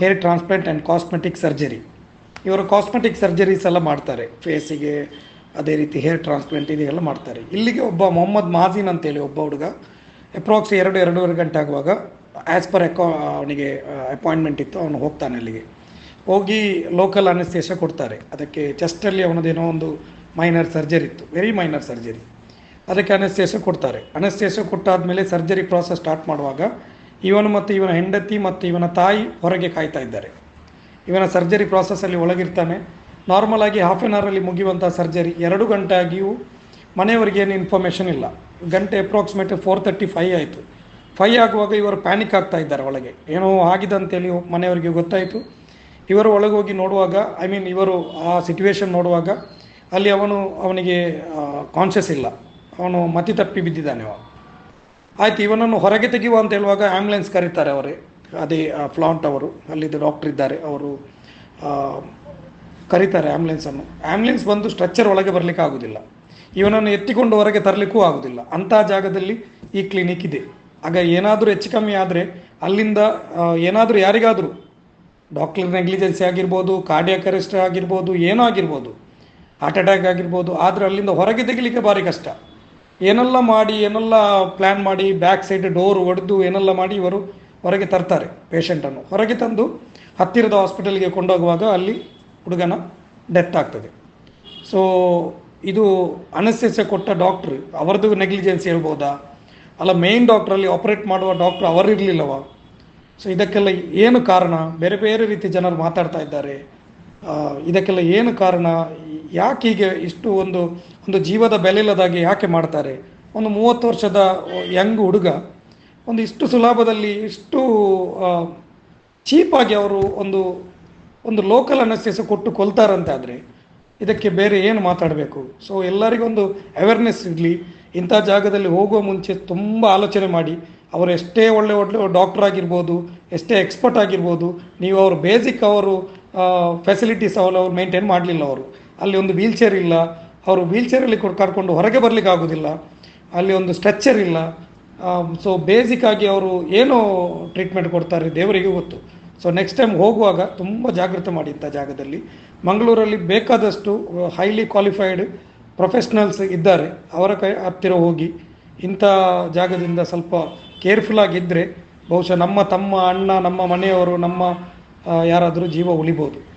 Hair transplant and cosmetic surgery. ಇವರು cosmetic surgeries ಎಲ್ಲ ಮಾಡ್ತಾರೆ. ಫೇಸಿಗೆ, ಅದೇ ರೀತಿ ಹೇರ್ ಟ್ರಾನ್ಸ್ಪ್ಲಾಂಟ್ ಇದೆಲ್ಲ ಮಾಡ್ತಾರೆ. ಇಲ್ಲಿಗೆ ಒಬ್ಬ ಮೊಹಮ್ಮದ್ ಮಾಜಿನ್ ಅಂತೇಳಿ ಒಬ್ಬ ಹುಡುಗ ಅಪ್ರಾಕ್ಸ್ ಎರಡು, ಎರಡೂವರೆ ಗಂಟೆ ಆಗುವಾಗ ಆ್ಯಸ್ ಪರ್ ಅಕಾ ಅವನಿಗೆ ಅಪಾಯಿಂಟ್ಮೆಂಟ್ ಇತ್ತು, ಅವನು ಹೋಗ್ತಾನೆ ಅಲ್ಲಿಗೆ. ಹೋಗಿ ಲೋಕಲ್ ಅನಸ್ತೇಶ ಕೊಡ್ತಾರೆ. ಅದಕ್ಕೆ ಚೆಸ್ಟಲ್ಲಿ ಅವನದೇನೋ ಒಂದು ಮೈನರ್ ಸರ್ಜರಿ ಇತ್ತು. ವೆರಿ ಮೈನರ್ ಸರ್ಜರಿ ಅದಕ್ಕೆ ಅನಸ್ತೇಶ ಕೊಡ್ತಾರೆ. ಅನಸ್ತೇಶ ಕೊಟ್ಟಾದ ಮೇಲೆ ಸರ್ಜರಿ ಪ್ರಾಸೆಸ್ ಸ್ಟಾರ್ಟ್ ಮಾಡುವಾಗ ಇವನು ಮತ್ತು ಇವನ ಹೆಂಡತಿ ಮತ್ತು ಇವನ ತಾಯಿ ಹೊರಗೆ ಕಾಯ್ತಾ ಇದ್ದಾರೆ. ಇವನ ಸರ್ಜರಿ ಪ್ರಾಸೆಸ್ಸಲ್ಲಿ ಒಳಗಿರ್ತಾನೆ. ನಾರ್ಮಲ್ ಆಗಿ ಹಾಫ್ ಆನ್ ಅವರಲ್ಲಿ ಮುಗಿಯುವಂಥ ಸರ್ಜರಿ ಎರಡು ಗಂಟೆ ಆಗಿಯೂ ಮನೆಯವರಿಗೆ ಏನು ಇನ್ಫಾರ್ಮೇಷನ್ ಇಲ್ಲ. ಗಂಟೆ ಅಪ್ರಾಕ್ಸಿಮೇಟ್ ಫೋರ್ ತರ್ಟಿ ಫೈ ಆಯಿತು. ಫೈ ಆಗುವಾಗ ಇವರು ಪ್ಯಾನಿಕ್ ಆಗ್ತಾ ಇದ್ದಾರೆ ಒಳಗೆ. ಏನೋ ಆಗಿದೆ ಅಂತೇಳಿ ಮನೆಯವರಿಗೆ ಗೊತ್ತಾಯಿತು. ಇವರು ಒಳಗೆ ಹೋಗಿ ನೋಡುವಾಗ ಐ ಮೀನ್ ಇವರು ಆ ಸಿಚುವೇಶನ್ ನೋಡುವಾಗ ಅಲ್ಲಿ ಅವನು, ಅವನಿಗೆ ಕಾನ್ಷಿಯಸ್ ಇಲ್ಲ. ಅವನು ಮತಿ ತಪ್ಪಿ ಬಿದ್ದಿದ್ದಾನೆ ಅವ ಆಯ್ತು, ಇವನನ್ನು ಹೊರಗೆ ತೆಗೆಯುವ ಅಂತ ಹೇಳುವಾಗ ಆ್ಯಂಬುಲೆನ್ಸ್ ಕರೀತಾರೆ ಅವರೇ. ಅದೇ ಫ್ಲಾಂಟ್ ಅವರು, ಅಲ್ಲಿದ್ದ ಡಾಕ್ಟರ್ ಇದ್ದಾರೆ, ಅವರು ಕರೀತಾರೆ ಆ್ಯಂಬುಲೆನ್ಸನ್ನು ಆ್ಯಂಬುಲೆನ್ಸ್ ಬಂದು ಸ್ಟ್ರಕ್ಚರ್ ಒಳಗೆ ಬರಲಿಕ್ಕೆ ಆಗೋದಿಲ್ಲ. ಇವನನ್ನು ಎತ್ತಿಕೊಂಡು ಹೊರಗೆ ತರಲಿಕ್ಕೂ ಆಗೋದಿಲ್ಲ. ಅಂಥ ಜಾಗದಲ್ಲಿ ಈ ಕ್ಲಿನಿಕ್ ಇದೆ. ಆಗ ಏನಾದರೂ ಹೆಚ್ಚು ಕಮ್ಮಿ ಆದರೆ ಅಲ್ಲಿಂದ ಏನಾದರೂ ಯಾರಿಗಾದರೂ ಡಾಕ್ಟರ್ ನೆಗ್ಲಿಜೆನ್ಸಿ ಆಗಿರ್ಬೋದು ಕಾರ್ಡಿಯಾಕ್ ಅರೆಸ್ಟ್ ಆಗಿರ್ಬೋದು, ಏನೋ ಆಗಿರ್ಬೋದು ಹಾರ್ಟ್ ಅಟ್ಯಾಕ್ ಆಗಿರ್ಬೋದು, ಆದರೆ ಅಲ್ಲಿಂದ ಹೊರಗೆ ತೆಗಿಲಿಕ್ಕೆ ಭಾರಿ ಕಷ್ಟ. ಏನೆಲ್ಲ ಮಾಡಿ, ಏನೆಲ್ಲ ಪ್ಲ್ಯಾನ್ ಮಾಡಿ ಬ್ಯಾಕ್ ಸೈಡ್ ಡೋರ್ ಒಡೆದು ಏನೆಲ್ಲ ಮಾಡಿ ಇವರು ಹೊರಗೆ ತರ್ತಾರೆ ಪೇಷಂಟನ್ನು ಹೊರಗೆ ತಂದು ಹತ್ತಿರದ ಹಾಸ್ಪಿಟಲ್ಗೆ ಕೊಂಡೋಗುವಾಗ ಅಲ್ಲಿ ಹುಡುಗನ ಡೆತ್ ಆಗ್ತದೆ. ಸೊ ಇದು ಅನಸ್ಥೆಸೆ ಕೊಟ್ಟ ಡಾಕ್ಟ್ರು ಅವರದ್ದು ನೆಗ್ಲಿಜೆನ್ಸ್ ಹೇಳ್ಬೋದಾ? ಅಲ್ಲ ಮೇನ್ ಡಾಕ್ಟ್ರಲ್ಲಿ ಆಪರೇಟ್ ಮಾಡುವ ಡಾಕ್ಟ್ರ್ ಅವರಿರಲಿಲ್ಲವ ಸೊ ಇದಕ್ಕೆಲ್ಲ ಏನು ಕಾರಣ? ಬೇರೆ ಬೇರೆ ರೀತಿ ಜನರು ಮಾತಾಡ್ತಾ ಇದ್ದಾರೆ. ಇದಕ್ಕೆಲ್ಲ ಏನು ಕಾರಣ? ಯಾಕೆ ಹೀಗೆ ಇಷ್ಟು ಒಂದು ಒಂದು ಜೀವದ ಬೆಲೆ ಇಲ್ಲದಾಗಿ ಯಾಕೆ ಮಾಡ್ತಾರೆ? ಒಂದು ಮೂವತ್ತು ವರ್ಷದ ಯಂಗ್ ಹುಡುಗ, ಒಂದು ಇಷ್ಟು ಸುಲಭದಲ್ಲಿ ಇಷ್ಟು ಚೀಪಾಗಿ ಅವರು ಒಂದು ಒಂದು ಲೋಕಲ್ ಅನಸ್ಥೆಸ ಕೊಟ್ಟು ಕೊಲ್ತಾರಂತಾದರೆ ಇದಕ್ಕೆ ಬೇರೆ ಏನು ಮಾತಾಡಬೇಕು? ಸೊ ಎಲ್ಲರಿಗೊಂದು ಅವೇರ್ನೆಸ್ ಇರಲಿ. ಇಂಥ ಜಾಗದಲ್ಲಿ ಹೋಗುವ ಮುಂಚೆ ತುಂಬ ಆಲೋಚನೆ ಮಾಡಿ. ಅವರು ಎಷ್ಟೇ ಒಳ್ಳೆ ಒಳ್ಳೆ ಡಾಕ್ಟರ್ ಆಗಿರ್ಬೋದು, ಎಷ್ಟೇ ಎಕ್ಸ್ಪರ್ಟ್ ಆಗಿರ್ಬೋದು, ನೀವು ಅವರು ಬೇಸಿಕ್ ಅವರು ಫೆಸಿಲಿಟೀಸ್ ಅವರು ಅವ್ರು ಮೇಂಟೈನ್ ಮಾಡಲಿಲ್ಲ ಅವರು. ಅಲ್ಲಿ ಒಂದು ವೀಲ್ ಚೇರ್ ಇಲ್ಲ. ಅವರು ವೀಲ್ ಚೇರಲ್ಲಿ ಕರ್ಕೊಂಡು ಹೊರಗೆ ಬರಲಿಕ್ಕೆ ಆಗೋದಿಲ್ಲ. ಅಲ್ಲಿ ಒಂದು ಸ್ಟ್ರೆಚ್ಚರ್ ಇಲ್ಲ. ಸೊ ಬೇಸಿಕ್ ಆಗಿ ಅವರು ಏನು ಟ್ರೀಟ್ಮೆಂಟ್ ಕೊಡ್ತಾರೆ ದೇವರಿಗೆ ಗೊತ್ತು. ಸೊ ನೆಕ್ಸ್ಟ್ ಟೈಮ್ ಹೋಗುವಾಗ ತುಂಬ ಜಾಗೃತೆ ಮಾಡಿ ಇಂಥ ಜಾಗದಲ್ಲಿ. ಮಂಗಳೂರಲ್ಲಿ ಬೇಕಾದಷ್ಟು ಹೈಲಿ ಕ್ವಾಲಿಫೈಡ್ ಪ್ರೊಫೆಷ್ನಲ್ಸ್ ಇದ್ದಾರೆ. ಅವರ ಕೈ, ಹತ್ತಿರ ಹೋಗಿ ಇಂಥ ಜಾಗದಿಂದ ಸ್ವಲ್ಪ ಕೇರ್ಫುಲ್ ಆಗಿದ್ದರೆ ಬಹುಶಃ ನಮ್ಮ ತಮ್ಮ, ಅಣ್ಣ, ನಮ್ಮ ಮನೆಯವರು, ನಮ್ಮ ಯಾರಾದರೂ ಜೀವ ಉಳಿಬೋದು.